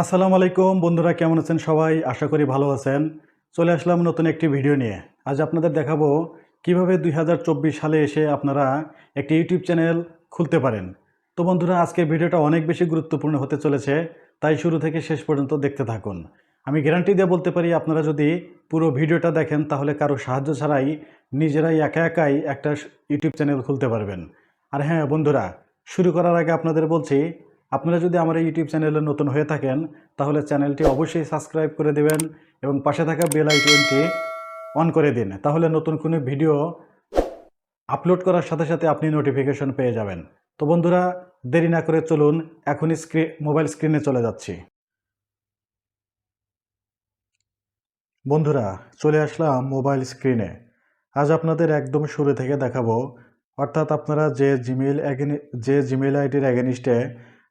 আসসালামু আলাইকুম, বন্ধুরা কেমন আছেন সবাই? আশা করি ভালো আছেন। চলে আসলাম নতুন একটি ভিডিও নিয়ে। আজ আপনাদের দেখাবো কীভাবে দুই হাজার চব্বিশ সালে এসে আপনারা একটি ইউটিউব চ্যানেল খুলতে পারেন। তো বন্ধুরা, আজকের ভিডিওটা অনেক বেশি গুরুত্বপূর্ণ হতে চলেছে, তাই শুরু থেকে শেষ পর্যন্ত দেখতে থাকুন। আমি গ্যারান্টি দিয়ে বলতে পারি, আপনারা যদি পুরো ভিডিওটা দেখেন, তাহলে কারও সাহায্য ছাড়াই নিজেরাই একা একাই একটা ইউটিউব চ্যানেল খুলতে পারবেন। আর হ্যাঁ বন্ধুরা, শুরু করার আগে আপনাদের বলছি আপনারা যদি আমার এই ইউটিউব চ্যানেলে নতুন হয়ে থাকেন, তাহলে চ্যানেলটি অবশ্যই সাবস্ক্রাইব করে দেবেন এবং পাশে থাকা বেল আইকনটি অন করে দিন, তাহলে নতুন কোনো ভিডিও আপলোড করার সাথে সাথে আপনি নোটিফিকেশন পেয়ে যাবেন। তো বন্ধুরা, দেরি না করে চলুন, এখনই স্ক্রিন মোবাইল স্ক্রিনে চলে যাচ্ছি। বন্ধুরা, চলে আসলাম মোবাইল স্ক্রিনে আজ আপনাদের একদম শুরু থেকে দেখাবো, অর্থাৎ আপনারা যে জিমেল যে জিমেল আইডির অ্যাগেনিস্টে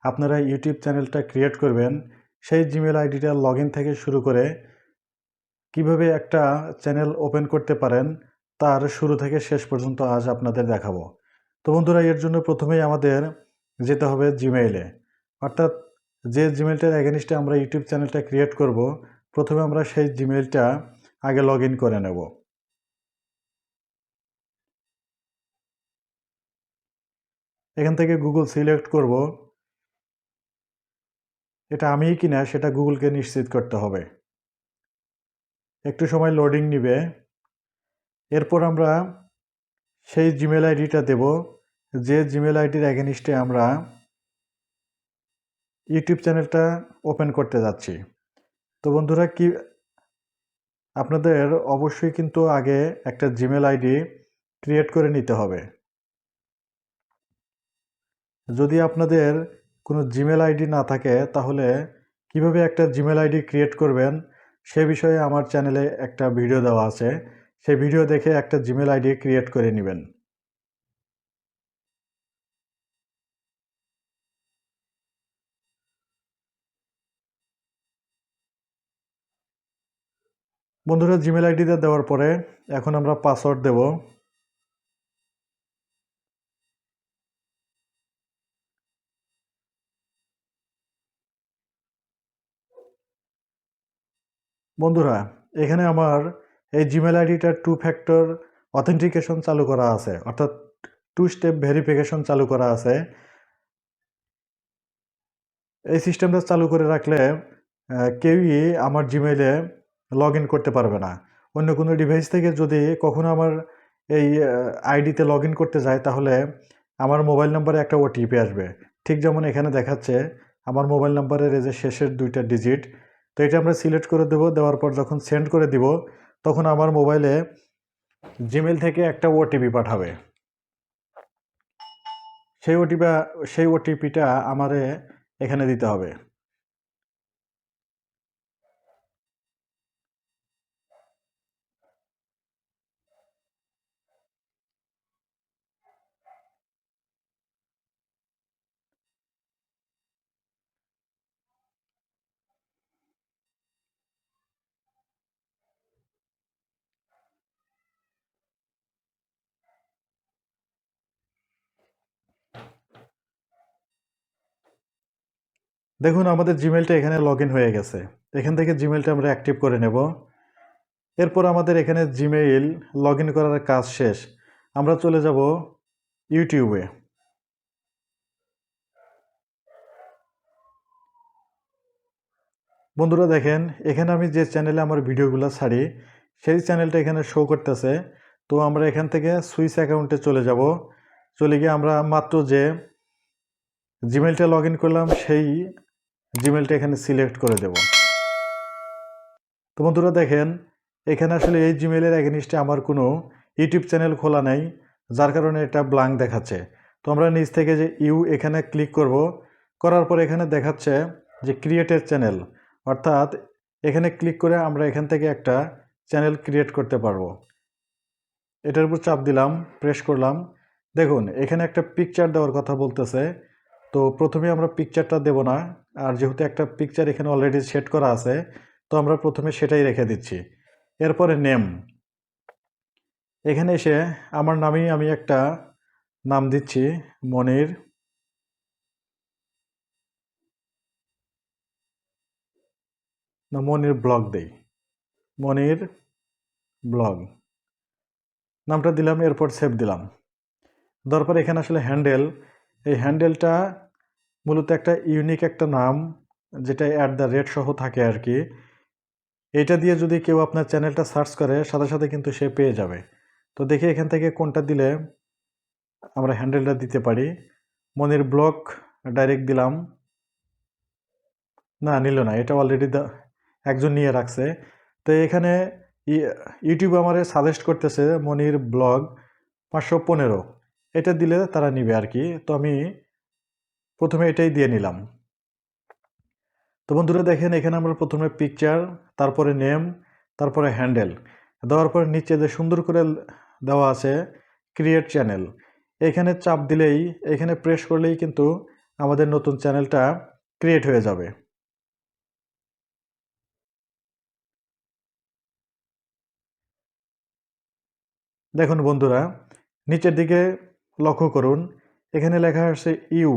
আপনারা ইউটিউব চ্যানেলটা ক্রিয়েট করবেন, সেই জিমেল আইডিটা লগ থেকে শুরু করে কীভাবে একটা চ্যানেল ওপেন করতে পারেন, তার শুরু থেকে শেষ পর্যন্ত আজ আপনাদের দেখাবো। তো বন্ধুরা, এর জন্য প্রথমেই আমাদের যেতে হবে জিমেইলে অর্থাৎ যে জিমেলটার অ্যাগেনিস্টে আমরা ইউটিউব চ্যানেলটা ক্রিয়েট করব, প্রথমে আমরা সেই জিমেলটা আগে লগ করে নেব। এখান থেকে গুগল সিলেক্ট করব। এটা আমিই কিনা সেটা গুগলকে নিশ্চিত করতে হবে। একটু সময় লোডিং নিবে। এরপর আমরা সেই জিমেল আইডিটা দেব। যে জিমেল আইডির অ্যাগেনিস্টে আমরা ইউটিউব চ্যানেলটা ওপেন করতে যাচ্ছি। তো বন্ধুরা কি, আপনাদের অবশ্যই কিন্তু আগে একটা জিমেল আইডি ক্রিয়েট করে নিতে হবে। যদি আপনাদের কোনো জিমেল আইডি না থাকে, তাহলে কীভাবে একটা জিমেল আইডি ক্রিয়েট করবেন? সে বিষয়ে আমার চ্যানেলে একটা ভিডিও দেওয়া আছে। সেই ভিডিও দেখে একটা জিমেল আইডি ক্রিয়েট করে নেবেন। বন্ধুরা জিমেল আইডিটা দেওয়ার পরে এখন আমরা পাসওয়ার্ড দেব। বন্ধুরা, এখানে আমার এই জিমেল আইডিটা টু ফ্যাক্টর অথেন্টিকেশন চালু করা আছে, অর্থাৎ টু স্টেপ ভেরিফিকেশন চালু করা আছে। এই সিস্টেমটা চালু করে রাখলে কেউই আমার জিমেইলে লগ করতে পারবে না। অন্য কোনো ডিভাইস থেকে যদি কখনো আমার এই আইডিতে লগ করতে যায়, তাহলে আমার মোবাইল নাম্বারে একটা ওটিপি আসবে। ঠিক যেমন এখানে দেখাচ্ছে, আমার মোবাইল নাম্বারের এই যে শেষের দুইটা ডিজিট তো এটা আমরা সিলেক্ট করে দেবো, দেওয়ার পর যখন সেন্ড করে দিব, তখন আমার মোবাইলে জিমেল থেকে একটা ওটিপি পাঠাবে। সেই ওটিপি সেই ওটিপিটা আমারে এখানে দিতে হবে। দেখুন, আমাদের জিমেলটা এখানে লগ হয়ে গেছে। এখান থেকে জিমেলটা আমরা অ্যাক্টিভ করে নেব। এরপর আমাদের এখানে জিমেইল লগ করার কাজ শেষ। আমরা চলে যাব ইউটিউবে বন্ধুরা দেখেন, এখানে আমি যে চ্যানেলে আমার ভিডিওগুলো ছাড়ি, সেই চ্যানেলটা এখানে শো করতেছে। তো আমরা এখান থেকে সুইচ অ্যাকাউন্টে চলে যাব। চলে গিয়ে আমরা মাত্র যে জিমেলটা লগ করলাম, সেই জিমেলটা এখানে সিলেক্ট করে দেব। তো বন্ধুরা দেখেন, এখানে আসলে এই জিমেলের এগেনিস্টে আমার কোনো ইউটিউব চ্যানেল খোলা নেই, যার কারণে এটা ব্লাঙ্ক দেখাচ্ছে। তো আমরা নিজ থেকে যে ইউ এখানে ক্লিক করব, করার পর এখানে দেখাচ্ছে যে ক্রিয়েটের চ্যানেল অর্থাৎ এখানে ক্লিক করে আমরা এখান থেকে একটা চ্যানেল ক্রিয়েট করতে পারব। এটার উপর চাপ দিলাম প্রেস করলাম। দেখুন, এখানে একটা পিকচার দেওয়ার কথা বলতেছে। তো প্রথমে আমরা পিকচারটা দেব না আর যেহেতু একটা পিকচার এখানে অলরেডি সেট করা আছে, তো আমরা প্রথমে সেটাই রেখে দিচ্ছি। এরপরে নেম এখানে এসে আমার নামেই আমি একটা নাম দিচ্ছি, মনির। না, মনির ব্লগ দেই। মনির ব্লগ। নামটা দিলাম, এরপর সেভ দিলাম। দেওয়ার পর এখানে আসলে হ্যান্ডেল এই হ্যান্ডেলটা মূলত একটা ইউনিক একটা নাম যেটা অ্যাট দ্য রেট সহ থাকে আর কি এটা দিয়ে যদি কেউ আপনার চ্যানেলটা সার্চ করে, সাথে সাথে কিন্তু সে পেয়ে যাবে। তো দেখি এখান থেকে কোনটা দিলে আমরা হ্যান্ডেলটা দিতে পারি। মনির ব্লগ ডাইরেক্ট দিলাম। না, নিল না, এটা অলরেডি একজন নিয়ে রাখছে। তো এখানে ইউটিউব আমারে সাজেস্ট করতেছে মনির ব্লগ পাঁচশো পনেরো। এটা দিলে তারা নিবে আর কি তো আমি প্রথমে এটাই দিয়ে নিলাম। তো বন্ধুরা দেখেন, এখানে আমরা প্রথমে পিকচার তারপরে নেম তারপরে হ্যান্ডেল দেওয়ার পরে নিচে যে সুন্দর করে দেওয়া আছে ক্রিয়েট চ্যানেল এখানে চাপ দিলেই, এখানে প্রেস করলেই কিন্তু আমাদের নতুন চ্যানেলটা ক্রিয়েট হয়ে যাবে। দেখুন বন্ধুরা, নিচের দিকে লক্ষ্য করুন, এখানে লেখা আছে ইউ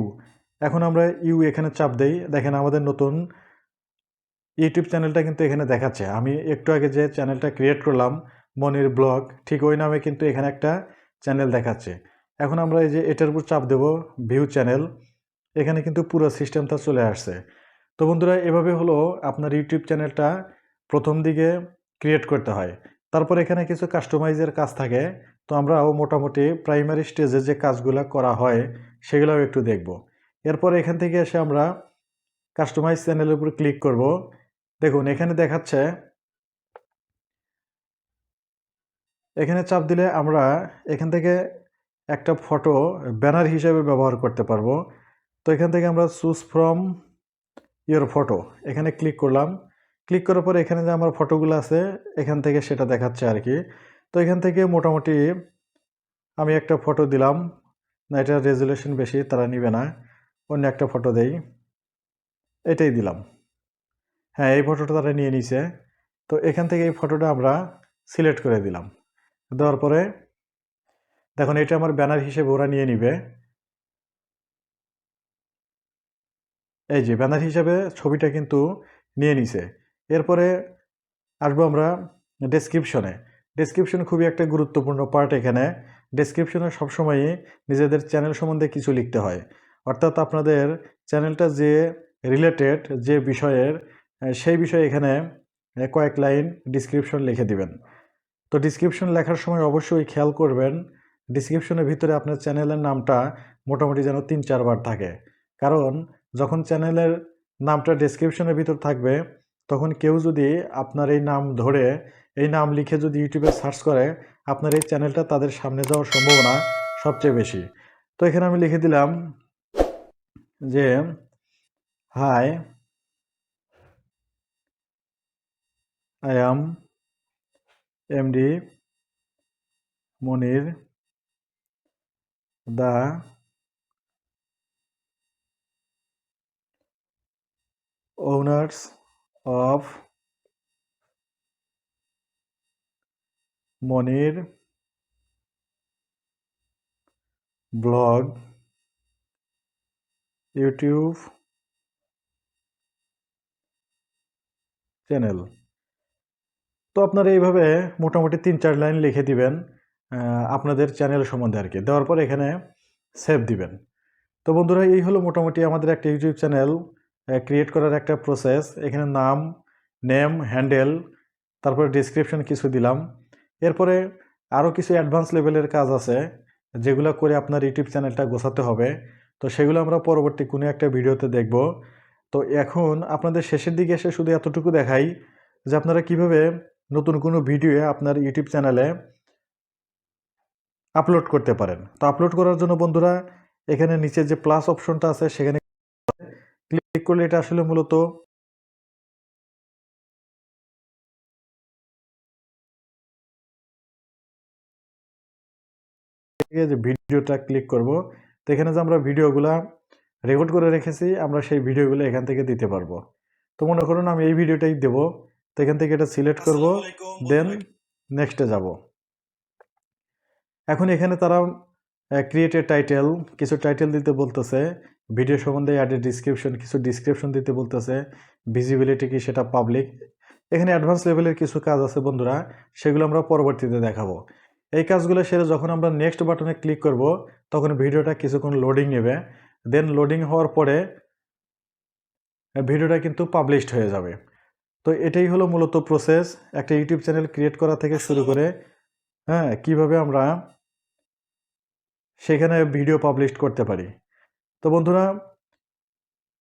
এখন আমরা ইউ এখানে চাপ দেই। দেখেন আমাদের নতুন ইউটিউব চ্যানেলটা কিন্তু এখানে দেখাচ্ছে। আমি একটু আগে যে চ্যানেলটা ক্রিয়েট করলাম, মনির ব্লগ, ঠিক ওই নামে কিন্তু এখানে একটা চ্যানেল দেখাচ্ছে। এখন আমরা এই যে এটার উপর চাপ দেব ভিউ চ্যানেল এখানে কিন্তু পুরো সিস্টেমটা চলে আসছে। তো বন্ধুরা, এভাবে হলো আপনার ইউটিউব চ্যানেলটা প্রথম দিকে ক্রিয়েট করতে হয়। তারপর এখানে কিছু কাস্টমাইজের কাজ থাকে। তো আমরাও মোটামুটি প্রাইমারি স্টেজে যে কাজগুলো করা হয়, সেগুলোও একটু দেখব। এরপর এখান থেকে এসে আমরা কাস্টমাইজ চ্যানেলের উপর ক্লিক করব। দেখুন, এখানে দেখাচ্ছে, এখানে চাপ দিলে আমরা এখান থেকে একটা ফটো ব্যানার হিসেবে ব্যবহার করতে পারব। তো এখান থেকে আমরা চুজ ফ্রম ইয়োর ফটো এখানে ক্লিক করলাম। ক্লিক করার পর এখানে যে আমার ফটোগুলো আছে, এখান থেকে সেটা দেখাচ্ছে আর কি। তো এখান থেকে মোটামুটি আমি একটা ফটো দিলাম, না এটা রেজুলেশন বেশি, তারা নিবে না। অন্য একটা ফটো দেই। এটাই দিলাম। হ্যাঁ এই ফটোটা তারা নিয়ে নিছে। তো এখান থেকে এই ফটোটা আমরা সিলেক্ট করে দিলাম। দেওয়ার পরে, দেখুন, এটা আমার ব্যানার হিসেবে ওরা নিয়ে নিবে। এই যে ব্যানার হিসাবে ছবিটা কিন্তু নিয়ে নিছে। এরপরে আসব আমরা ডেসক্রিপশনে ডেসক্রিপশন খুবই একটা গুরুত্বপূর্ণ পার্ট এখানে। ডেসক্রিপশনে সবসময়ই নিজেদের চ্যানেল সম্বন্ধে কিছু লিখতে হয়। অর্থাৎ আপনাদের চ্যানেলটা যে রিলেটেড যে বিষয়ের সেই বিষয়ে এখানে কয়েক লাইন ডিসক্রিপশন লিখে দিবেন। তো ডিসক্রিপশন লেখার সময় অবশ্যই খেয়াল করবেন ডিসক্রিপশনের ভিতরে আপনার চ্যানেলের নামটা মোটামুটি যেন তিন চারবার থাকে। কারণ যখন চ্যানেলের নামটা ডেসক্রিপশনের ভিতর থাকবে, তখন কেউ যদি আপনার এই নাম ধরে, এই নাম লিখে যদি ইউটিউবে সার্চ করে, আপনার এই চ্যানেলটা তাদের সামনে যাওয়ার সম্ভাবনা সবচেয়ে বেশি। তো এখানে আমি লিখে দিলাম যে hi I am MD Monir the owners of Monir blog YouTube channel. তো আপনারা এইভাবে মোটামুটি তিন চার লাইন লিখে দিবেন আপনাদের চ্যানেল সম্বন্ধে আর কি। দেওয়ার পর এখানে সেভ দিবেন। তো বন্ধুরা, এই হলো মোটামুটি আমাদের একটা ইউটিউব চ্যানেল ক্রিয়েট করার একটা প্রসেস এখানে নাম নেম হ্যান্ডেল তারপরে ডিসক্রিপশন কিছু দিলাম। এরপরে আরও কিছু অ্যাডভান্স লেভেলের কাজ আছে, যেগুলো করে আপনার ইউটিউব চ্যানেলটা গোছাতে হবে। তো সেগুলো আমরা পরবর্তী কোনো একটা ভিডিওতে দেখব। তো এখন আপনাদের শেষের দিকে এসে শুধু এতটুকু দেখাই যে আপনারা কীভাবে নতুন কোনো ভিডিও আপনার ইউটিউব চ্যানেলে আপলোড করতে পারেন। তো আপলোড করার জন্য বন্ধুরা, এখানে নিচে যে প্লাস অপশনটা আছে সেখানে ক্লিক করলে এটা আসলে মূলত যে ভিডিওটা ক্লিক করব। তো এখানে যে আমরা ভিডিওগুলা রেকর্ড করে রেখেছি আমরা সেই ভিডিওগুলো এখান থেকে দিতে পারব। তো মনে করুন আমি এই ভিডিওটাই দেব। তো এখান থেকে এটা সিলেক্ট করব দেন নেক্সটে যাব। এখন এখানে তারা ক্রিয়েটেড টাইটেল কিছু টাইটেল দিতে বলতেছে। ভিডিও সম্বন্ধে অ্যাডের ডিসক্রিপশন কিছু ডিসক্রিপশন দিতে বলতেছে। ভিজিবিলিটি কি সেটা পাবলিক এখানে অ্যাডভান্স লেভেলের কিছু কাজ আছে বন্ধুরা সেগুলো আমরা পরবর্তীতে দেখাবো। এই কাজগুলো সেরে যখন আমরা নেক্সট বাটনে ক্লিক করব, তখন ভিডিওটা কিছুক্ষণ লোডিং নেবে। দেন লোডিং হওয়ার পরে ভিডিওটা কিন্তু পাবলিশড হয়ে যাবে। তো এটাই হলো মূলত প্রসেস একটা ইউটিউব চ্যানেল ক্রিয়েট করা থেকে শুরু করে হ্যাঁ কীভাবে আমরা সেখানে ভিডিও পাবলিশ করতে পারি। তো বন্ধুরা,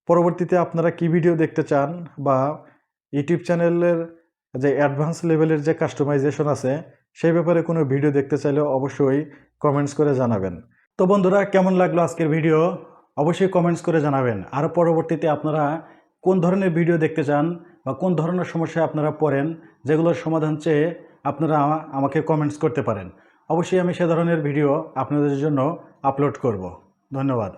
পরবর্তীতে আপনারা কি ভিডিও দেখতে চান বা ইউটিউব চ্যানেলের যে অ্যাডভান্স লেভেলের যে কাস্টমাইজেশন আছে সেই ব্যাপারে কোনো ভিডিও দেখতে চাইলে অবশ্যই কমেন্টস করে জানাবেন। তো বন্ধুরা, কেমন লাগল আজকের ভিডিও? অবশ্যই কমেন্টস করে জানাবেন। আর পরবর্তীতে আপনারা কোন ধরনের ভিডিও দেখতে চান বা কোন ধরনের সমস্যায় আপনারা পড়েন, যেগুলোর সমাধান চেয়ে আপনারা আমাকে কমেন্টস করতে পারেন। অবশ্যই আমি সে ধরনের ভিডিও আপনাদের জন্য আপলোড করব। ধন্যবাদ।